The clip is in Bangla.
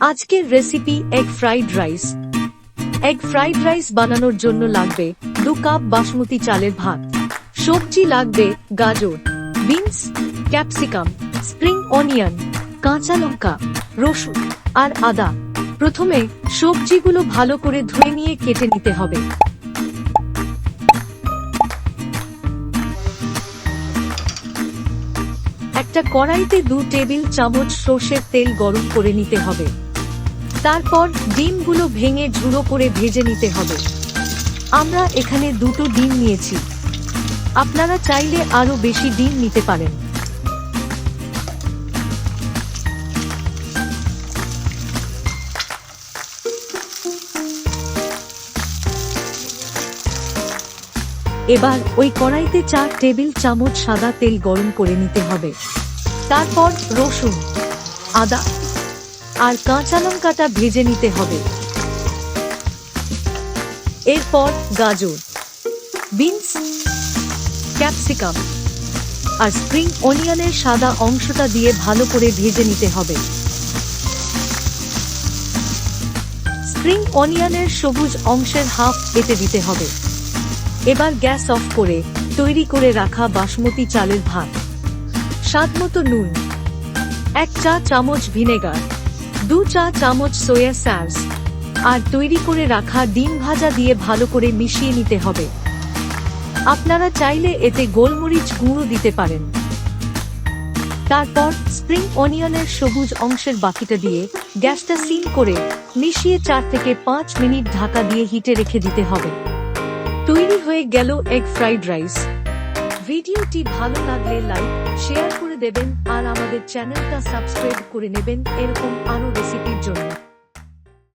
আজকের recipe egg fried rice egg fried rice বানানোর জন্য লাগবে দু কাপ বাসমতি চালের ভাত। সবজি লাগবে গাজর বিনস ক্যাপসিকাম স্প্রিং অনিয়ন কাঁচা লঙ্কা, রসুন আর আদা। প্রথমে সবজিগুলো ভালো করে ধুয়ে নিয়ে কেটে নিতে হবে। একটা কড়াইতে দু টেবিল চামচ সর্ষের তেল গরম করে নিতে হবে। তারপর ডিমগুলো ভেঙে ঝুড়ো করে ভেজে নিতে হবে। আমরা এখানে দুটো ডিম নিয়েছি। আপনারা চাইলে আরও বেশি ডিম নিতে পারেন। এবার ওই কড়াইতে চার টেবিল চামচ সাদা তেল গরম করে নিতে হবে। তারপর রসুন, আদা আর কাঁচা লঙ্কাটা ভেজে নিতে হবে। এরপর গাজর, বিনস, ক্যাপসিকাম আর স্প্রিং অনিয়নের সাদা অংশটা দিয়ে ভালো করে ভেজে নিতে হবে। স্প্রিং অনিয়নের সবুজ অংশের হাফ কেটে দিতে হবে। এবার গ্যাস অফ করে তৈরি করে রাখা বাসমতি চালের ভাত। স্বাদমতো নুন, এক চা চামচ ভিনেগার দু চা চামচ সোয়া সস আর তৈরি করে রাখা ডিম ভাজা দিয়ে ভালো করে মিশিয়ে নিতে হবে। আপনারা চাইলে এতে গোলমরিচ গুঁড়ো দিতে পারেন। তারপর স্প্রিং অনিয়নের সবুজ অংশের বাকিটা দিয়ে গ্যাসটা সিল করে মিশিয়ে চার থেকে পাঁচ মিনিট ঢাকা দিয়ে হিটে রেখে দিতে হবে। তৈরি হয়ে গেল এগ ফ্রাইড রাইস ভিডিওটি ভালো লাগলে লাইক, শেয়ার করে দেবেন, আর আমাদের চ্যানেলটা সাবস্ক্রাইব করে নেবেন, এরকম আরও রেসিপি